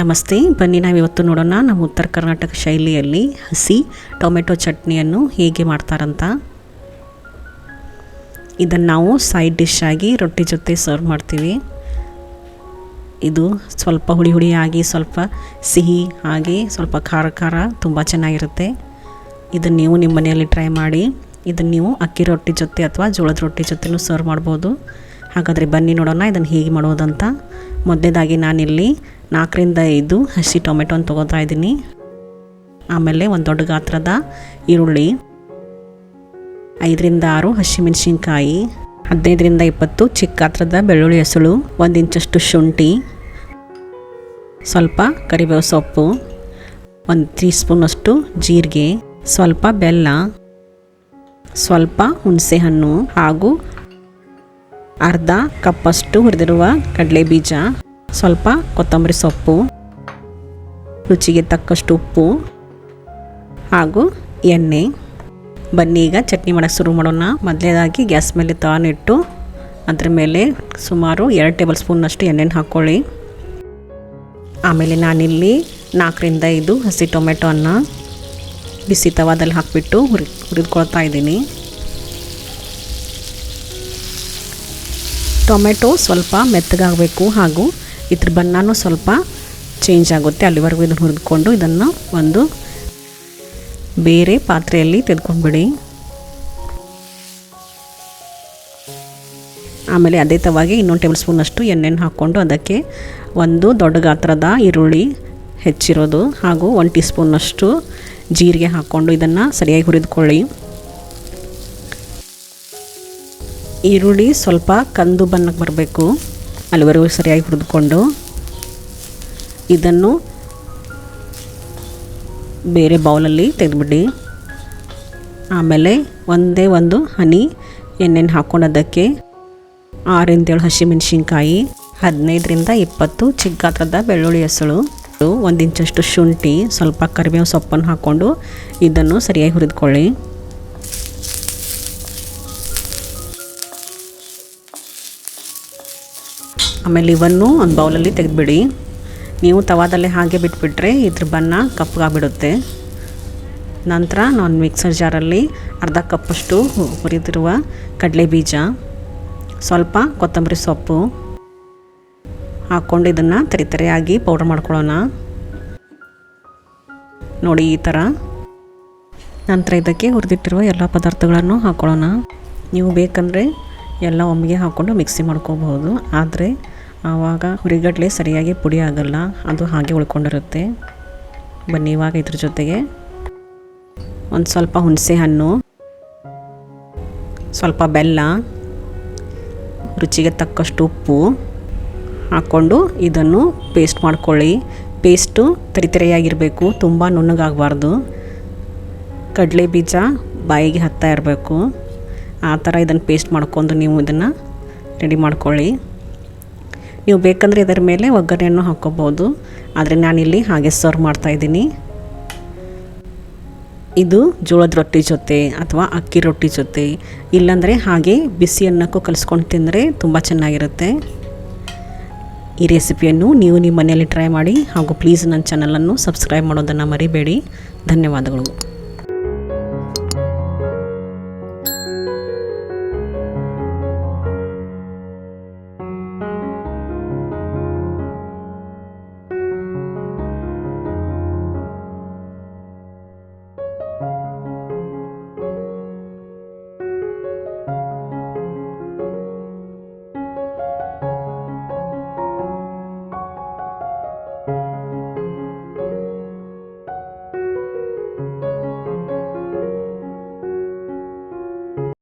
ನಮಸ್ತೆ, ಬನ್ನಿ ನಾವು ಇವತ್ತು ನೋಡೋಣ ನಮ್ಮ ಉತ್ತರ ಕರ್ನಾಟಕ ಶೈಲಿಯಲ್ಲಿ ಹಸಿ ಟೊಮೆಟೊ ಚಟ್ನಿಯನ್ನು ಹೇಗೆ ಮಾಡ್ತಾರಂತ. ಇದನ್ನು ನಾವು ಸೈಡ್ ಡಿಶ್ ಆಗಿ ರೊಟ್ಟಿ ಜೊತೆ ಸರ್ವ್ ಮಾಡ್ತೀವಿ. ಇದು ಸ್ವಲ್ಪ ಹುಳಿ ಹುಳಿಯಾಗಿ ಸ್ವಲ್ಪ ಸಿಹಿ ಆಗಿ ಸ್ವಲ್ಪ ಖಾರ ಖಾರ ತುಂಬ ಚೆನ್ನಾಗಿರುತ್ತೆ. ಇದನ್ನು ನೀವು ನಿಮ್ಮ ಮನೆಯಲ್ಲಿ ಟ್ರೈ ಮಾಡಿ, ಇದನ್ನು ನೀವು ಅಕ್ಕಿ ರೊಟ್ಟಿ ಜೊತೆ ಅಥವಾ ಜೋಳದ ರೊಟ್ಟಿ ಜೊತೆನೂ ಸರ್ವ್ ಮಾಡ್ಬೋದು. ಹಾಗಾದರೆ ಬನ್ನಿ ನೋಡೋಣ ಇದನ್ನು ಹೇಗೆ ಮಾಡೋದಂತ. ಮೊದಲೇದಾಗಿ ನಾನಿಲ್ಲಿ ನಾಲ್ಕರಿಂದ ಐದು ಹಸಿ ಟೊಮೆಟೊನ ತೊಗೋತಾ ಇದ್ದೀನಿ. ಆಮೇಲೆ ಒಂದು ದೊಡ್ಡ ಗಾತ್ರದ ಈರುಳ್ಳಿ, ಐದರಿಂದ ಆರು ಹಸಿಮೆಣಸಿನ್ಕಾಯಿ ಹದಿನೈದರಿಂದ ಇಪ್ಪತ್ತು ಚಿಕ್ಕ ಗಾತ್ರದ ಬೆಳ್ಳುಳ್ಳಿ ಹೆಸಳು, ಒಂದು ಇಂಚಷ್ಟು ಶುಂಠಿ, ಸ್ವಲ್ಪ ಕರಿಬೇವು ಸೊಪ್ಪು, ಒಂದು ಟೀ ಸ್ಪೂನಷ್ಟು ಜೀರಿಗೆ, ಸ್ವಲ್ಪ ಬೆಲ್ಲ, ಸ್ವಲ್ಪ ಹುಣಸೆಹಣ್ಣು ಹಾಗೂ ಅರ್ಧ ಕಪ್ಪಷ್ಟು ಹುರಿದಿರುವ ಕಡಲೆ ಬೀಜ ಸ್ವಲ್ಪ ಕೊತ್ತಂಬರಿ ಸೊಪ್ಪು, ರುಚಿಗೆ ತಕ್ಕಷ್ಟು ಉಪ್ಪು ಹಾಗೂ ಎಣ್ಣೆ. ಬನ್ನಿ ಈಗ ಚಟ್ನಿ ಮಾಡೋಕ್ಕೆ ಶುರು ಮಾಡೋಣ. ಮೊದಲೇದಾಗಿ ಗ್ಯಾಸ್ ಮೇಲೆ ತಾನಿಟ್ಟು ಅದ್ರ ಮೇಲೆ ಸುಮಾರು ಎರಡು ಟೇಬಲ್ ಸ್ಪೂನ್ನಷ್ಟು ಎಣ್ಣೆನ ಹಾಕ್ಕೊಳ್ಳಿ ಆಮೇಲೆ ನಾನಿಲ್ಲಿ ನಾಲ್ಕರಿಂದ ಐದು ಹಸಿ ಟೊಮೆಟೊನ ಬಿಸಿ ತವಾದಲ್ಲಿ ಹಾಕಿಬಿಟ್ಟು ಹುರಿ, ಹುರಿದುಕೊಳ್ತಾ ಇದ್ದೀನಿ. ಟೊಮೆಟೊ ಸ್ವಲ್ಪ ಮೆತ್ತಗಾಗಬೇಕು ಹಾಗೂ ಇದ್ರ ಬಣ್ಣನೂ ಸ್ವಲ್ಪ ಚೇಂಜ್ ಆಗುತ್ತೆ. ಅಲ್ಲಿವರೆಗೂ ಇದನ್ನು ಹುರಿದುಕೊಂಡು ಇದನ್ನು ಒಂದು ಬೇರೆ ಪಾತ್ರೆಯಲ್ಲಿ ತೆಗೆದುಕೊಂಡ್ಬಿಡಿ. ಆಮೇಲೆ ಅದೇ ತವಾಗಿ ಇನ್ನೊಂದು ಟೇಬಲ್ ಸ್ಪೂನಷ್ಟು ಎಣ್ಣೆನ ಹಾಕ್ಕೊಂಡು ಅದಕ್ಕೆ ಒಂದು ದೊಡ್ಡ ಗಾತ್ರದ ಈರುಳ್ಳಿ ಹೆಚ್ಚಿರೋದು ಹಾಗೂ ಒಂದು ಟೀ ಸ್ಪೂನಷ್ಟು ಜೀರಿಗೆ ಹಾಕ್ಕೊಂಡು ಇದನ್ನು ಸರಿಯಾಗಿ ಹುರಿದುಕೊಳ್ಳಿ. ಈರುಳ್ಳಿ ಸ್ವಲ್ಪ ಕಂದು ಬಣ್ಣಕ್ಕೆ ಬರಬೇಕು. ಅಲ್ಲಿವರೆಗೂ ಸರಿಯಾಗಿ ಹುರಿದುಕೊಂಡು ಇದನ್ನು ಬೇರೆ ಬೌಲಲ್ಲಿ ತೆಗೆದುಬಿಡಿ. ಆಮೇಲೆ ಒಂದೇ ಒಂದು ಹನಿ ಎಣ್ಣೆನ ಹಾಕ್ಕೊಂಡು ಅದಕ್ಕೆ ಆರಿಂದ ಏಳು ಹಸಿಮೆಣಸಿನ್ಕಾಯಿ, ಹದಿನೈದರಿಂದ ಇಪ್ಪತ್ತು ಚಿಕ್ಕ ಗಾತ್ರದ ಬೆಳ್ಳುಳ್ಳಿ ಹೆಸಳು, ಒಂದು ಇಂಚಷ್ಟು ಶುಂಠಿ, ಸ್ವಲ್ಪ ಕರಿಬೇವು ಸೊಪ್ಪನ್ನು ಹಾಕ್ಕೊಂಡು ಇದನ್ನು ಸರಿಯಾಗಿ ಹುರಿದುಕೊಳ್ಳಿ. ಆಮೇಲೆ ಇವನ್ನು ಒಂದು ಬೌಲಲ್ಲಿ ತೆಗೆದುಬಿಡಿ. ನೀವು ತವಾದಲ್ಲೇ ಹಾಗೆ ಬಿಟ್ಬಿಟ್ರೆ ಇದ್ರ ಬಣ್ಣ ಕಪ್ಪಗಾಗ್ಬಿಡುತ್ತೆ ನಂತರ ನಾನು ಮಿಕ್ಸರ್ ಜಾರಲ್ಲಿ ಅರ್ಧ ಕಪ್ಪಷ್ಟು ಹುರಿದಿರುವ ಕಡಲೆ ಬೀಜ ಸ್ವಲ್ಪ ಕೊತ್ತಂಬರಿ ಸೊಪ್ಪು ಹಾಕ್ಕೊಂಡು ಇದನ್ನು ತರಿ ತರಿತರಿಯಾಗಿ ಪೌಡ್ರ್ ಮಾಡ್ಕೊಳ್ಳೋಣ. ನೋಡಿ ಈ ಥರ ನಂತರ ಇದಕ್ಕೆ ಹುರಿದಿಟ್ಟಿರುವ ಎಲ್ಲ ಪದಾರ್ಥಗಳನ್ನು ಹಾಕ್ಕೊಳ್ಳೋಣ ನೀವು ಬೇಕಂದರೆ ಎಲ್ಲ ಒಮ್ಮೆಗೆ ಹಾಕ್ಕೊಂಡು ಮಿಕ್ಸಿ ಮಾಡ್ಕೋಬಹುದು. ಆದರೆ ಆವಾಗ ಹುರಿಗಡಲೆ ಸರಿಯಾಗಿ ಪುಡಿ ಆಗಲ್ಲ, ಅದು ಹಾಗೆ ಉಳ್ಕೊಂಡಿರುತ್ತೆ. ಬನ್ನಿ ಇವಾಗ ಇದ್ರ ಜೊತೆಗೆ. ಒಂದು ಸ್ವಲ್ಪ ಹುಣಸೆ ಹಣ್ಣು, ಸ್ವಲ್ಪ ಬೆಲ್ಲ, ರುಚಿಗೆ ತಕ್ಕಷ್ಟು ಉಪ್ಪು ಹಾಕ್ಕೊಂಡು ಇದನ್ನು ಪೇಸ್ಟ್ ಮಾಡ್ಕೊಳ್ಳಿ. ಪೇಸ್ಟು ತರಿತರಿಯಾಗಿರಬೇಕು ತುಂಬ ನುಣ್ಣಗಾಗಬಾರ್ದು. ಕಡಲೆ ಬೀಜ ಬಾಯಿಗೆ ಹತ್ತಾ ಇರಬೇಕು. ಆ ಥರ ಇದನ್ನು ಪೇಸ್ಟ್ ಮಾಡ್ಕೊಂಡು ನೀವು ಇದನ್ನು ರೆಡಿ ಮಾಡ್ಕೊಳ್ಳಿ. ನೀವು ಬೇಕಂದರೆ ಇದರ ಮೇಲೆ ಒಗ್ಗರಣೆಯನ್ನು ಹಾಕ್ಕೋಬೋದು. ಆದರೆ ನಾನಿಲ್ಲಿ ಹಾಗೆ ಸರ್ವ್ ಮಾಡ್ತಾಯಿದ್ದೀನಿ ಇದು ಜೋಳದ ರೊಟ್ಟಿ ಜೊತೆ ಅಥವಾ ಅಕ್ಕಿ ರೊಟ್ಟಿ ಜೊತೆ. ಇಲ್ಲಾಂದರೆ ಹಾಗೆ ಬಿಸಿ ಅನ್ನಕ್ಕೂ ಕಲಿಸ್ಕೊಂಡು ತಿಂದರೆ ತುಂಬ ಚೆನ್ನಾಗಿರುತ್ತೆ. ಈ ರೆಸಿಪಿಯನ್ನು ನೀವು ನಿಮ್ಮ ಮನೆಯಲ್ಲಿ ಟ್ರೈ ಮಾಡಿ ಹಾಗೂ ಪ್ಲೀಸ್ ನನ್ನ ಚಾನಲನ್ನು ಸಬ್ಸ್ಕ್ರೈಬ್ ಮಾಡೋದನ್ನು ಮರಿಬೇಡಿ. ಧನ್ಯವಾದಗಳು.